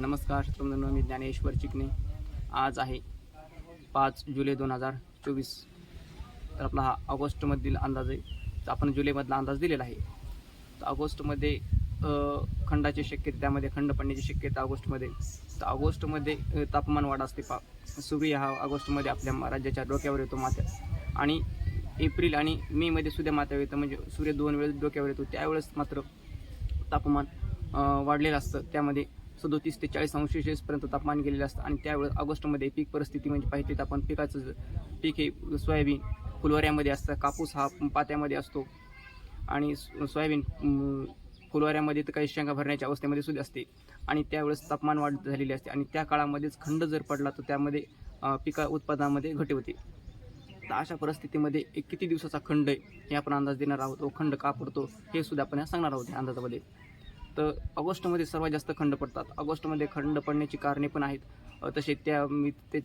नमस्कार मित्रांनो मी ज्ञानेश्वर चिकणे आज आहे पाच जुलै दोन हजार चोवीस. तर आपला हा ऑगस्टमधील अंदाज आहे. तर आपण जुलैमधला अंदाज दिलेला आहे. तर ऑगस्टमध्ये खंडाची शक्यता त्यामध्ये खंड पडण्याची शक्यता ऑगस्टमध्ये. तर ऑगस्टमध्ये तापमान वाढ असते पा सूर्य हा ऑगस्टमध्ये आपल्या राज्याच्या डोक्यावर येतो माथ्या आणि एप्रिल आणि मेमध्ये सुद्धा माथ्यावर येतं म्हणजे सूर्य दोन वेळेस डोक्यावर येतो. त्यावेळेस मात्र तापमान वाढलेलं असतं. त्यामध्ये सदोतीस ते चाळीस अंश सेल्सिअसपर्यंत तापमान गेलेलं असतं. आणि त्यावेळेस ऑगस्टमध्ये पीक परिस्थिती म्हणजे पाहिजे तर आपण पिकाचं पीक हे सोयाबीन फुलवाऱ्यामध्ये असतं कापूस हा पात्यामध्ये असतो. आणि सोयाबीन फुलवाऱ्यामध्ये तर काही शेंगा भरण्याच्या अवस्थेमध्ये सुद्धा असते. आणि त्यावेळेस तापमान वाढ झालेली असते. आणि त्या काळामध्येच खंड जर पडला तर त्यामध्ये पिका उत्पादनामध्ये घट होते. तर अशा परिस्थितीमध्ये एक किती दिवसाचा खंड आहे हे आपण अंदाज देणार आहोत. तो खंड का पडतो हे सुद्धा आपण सांगणार आहोत या अंदाजामध्ये. तर ऑगस्टमध्ये सर्वात जास्त खंड पडतात. ऑगस्टमध्ये खंड पडण्याची कारणे पण आहेत. तसे त्या मी ते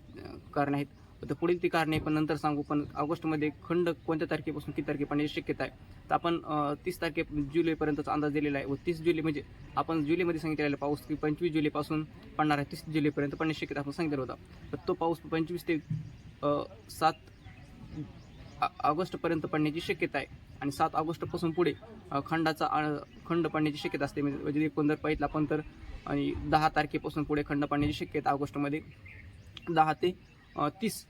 कारणे आहेत. तर पुढील ती कारणे पण नंतर सांगू पण ऑगस्टमध्ये खंड कोणत्या तारखेपासून किती तारखे पडण्याची शक्यता आहे? तर आपण तीस तारखे जुलैपर्यंतचा अंदाज दिलेला आहे व तीस जुलै म्हणजे आपण जुलैमध्ये सांगितलेला पाऊस की पंचवीस जुलैपासून पडणार आहे तीस जुलैपर्यंत पडण्याची शक्यता आपण सांगितलं होता. तर तो पाऊस पंचवीस ते सात ऑगस्टपर्यंत पडण्याची शक्यता आहे. आणि सात ऑगस्टपासून पुढे खंडाचा खंड पडण्याची शक्यता असते. म्हणजे, म्हणजे एकंदर पहिला पण आपण तर आणि दहा तारखेपासून पुढे खंड पडण्याची शक्यता ऑगस्टमध्ये. दहा ते तीस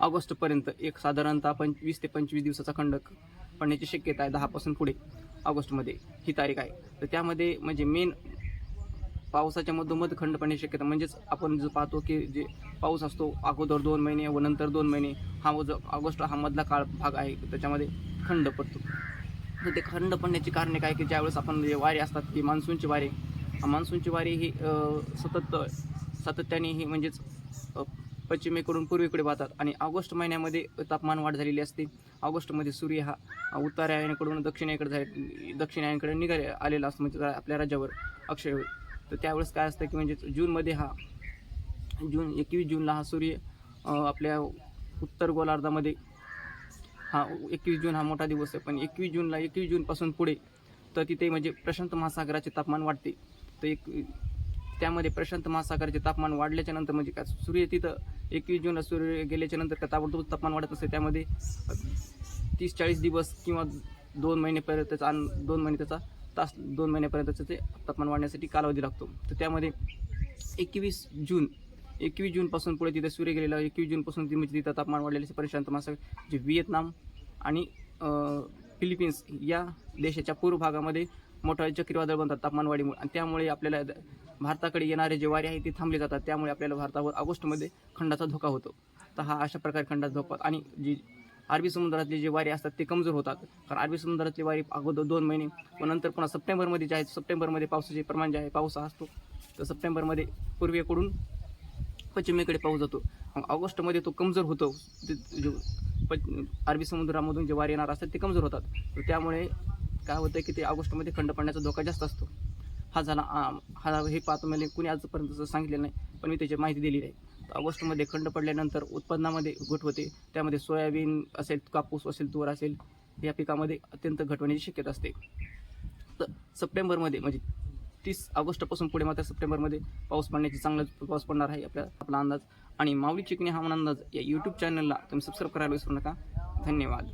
ऑगस्टपर्यंत एक साधारणतः पंचवीस ते पंचवीस दिवसाचा खंड पडण्याची शक्यता आहे दहापासून पुढे ऑगस्टमध्ये ही तारीख आहे. तर त्यामध्ये म्हणजे मेन पावसाच्या मधोमध खंड पडण्याची शक्यता. म्हणजेच आपण जो पाहतो की जे पाऊस असतो अगोदर दोन महिने व नंतर दोन महिने हा जो ऑगस्ट हा मधला काळ भाग आहे त्याच्यामध्ये खंड पडतो. तर ते खंड पडण्याची कारणे काय की ज्यावेळेस आपण जे वारे असतात की मान्सूनची वारे. मान्सूनची वारी ही सतत सातत्याने ही म्हणजेच पश्चिमेकडून पूर्वेकडे वाहतात. आणि ऑगस्ट महिन्यामध्ये तापमान वाढ झालेली असते. ऑगस्टमध्ये सूर्य हा उत्तरायणाकडून दक्षिणेकडे जाय दक्षिणायनाकडे निघाले आलेला असतो म्हणजे आपल्या राज्यावर अक्षय तर त्यावेळेस काय असतं की म्हणजे जूनमध्ये हा जून एकवीस जूनला हा सूर्य आपल्या उत्तर गोलार्धामध्ये हा एकवीस जून हा मोठा दिवस आहे. पण एकवीस जूनला एकवीस जूनपासून पुढे तर तिथे म्हणजे प्रशांत महासागराचे तापमान वाढते. तर एक त्यामध्ये प्रशांत महासागराचे तापमान वाढल्याच्या नंतर म्हणजे काय सूर्य तिथं एकवीस जूनला सूर्य गेल्याच्यानंतर का ताबडतोब तापमान वाढत असते. त्यामध्ये तीस चाळीस दिवस किंवा दोन महिनेपर्यंत त्याचा आण दोन महिने त्याचा तास दोन महिन्यापर्यंतचं ते तापमान वाढण्यासाठी कालावधी लागतो. तर त्यामध्ये एकवीस जून एकवीस जूनपासून पुढे तिथे सूर्य गेलेला एकवीस जूनपासून ती म्हणजे तिथं तापमान वाढलेलं परिशांत मासा जे व्हिएतनाम आणि फिलिपिन्स या देशाच्या पूर्व भागामध्ये मोठा चक्रीवादळ बनतात तापमानवाढीमुळे. आणि त्यामुळे आपल्याला द- भारताकडे येणारे जे वारे आहे ते थांबले जातात. त्यामुळे आपल्याला भारतावर ऑगस्टमध्ये खंडाचा धोका होतो. तर हा अशा प्रकारे खंडाचा धोका आणि जी अरबी समुद्रातले जे वारे असतात ते कमजोर होतात. कारण अरबी समुद्रातले वारे अगोदर दोन महिने व नंतर पुन्हा सप्टेंबरमध्ये जे आहे सप्टेंबरमध्ये पावसाचे प्रमाण जे आहे पाऊस असतो. तर सप्टेंबरमध्ये पूर्वेकडून पश्चिमेकडे पाऊस जातो. मग ऑगस्टमध्ये तो कमजोर होतो. ते- जो प- अरबी समुद्रामधून जे वारे येणार असतात ते कमजोर होतात. तर त्यामुळे काय होतं की ते ऑगस्टमध्ये खंड पडण्याचा धोका जास्त असतो. हा झाला हा हे पाहतो मला कुणी आजपर्यंत असं सांगितलेलं नाही पण मी त्याची माहिती दिली आहे. ऑगस्टमध्ये खंड पडल्यानंतर उत्पन्नामध्ये घट होते. त्यामध्ये सोयाबीन असेल कापूस असेल तूर असेल या पिकामध्ये अत्यंत घट होण्याची शक्यता असते. तर सप्टेंबरमध्ये म्हणजे तीस ऑगस्टपासून पुढे मात्र सप्टेंबरमध्ये पाऊस पडण्याची चांगला पाऊस पडणार आहे आपल्या आपला अंदाज. आणि माऊली चिकणी हा अंदाज या यूट्यूब चॅनलला तुम्ही सबस्क्राईब करायला विसरू नका. धन्यवाद.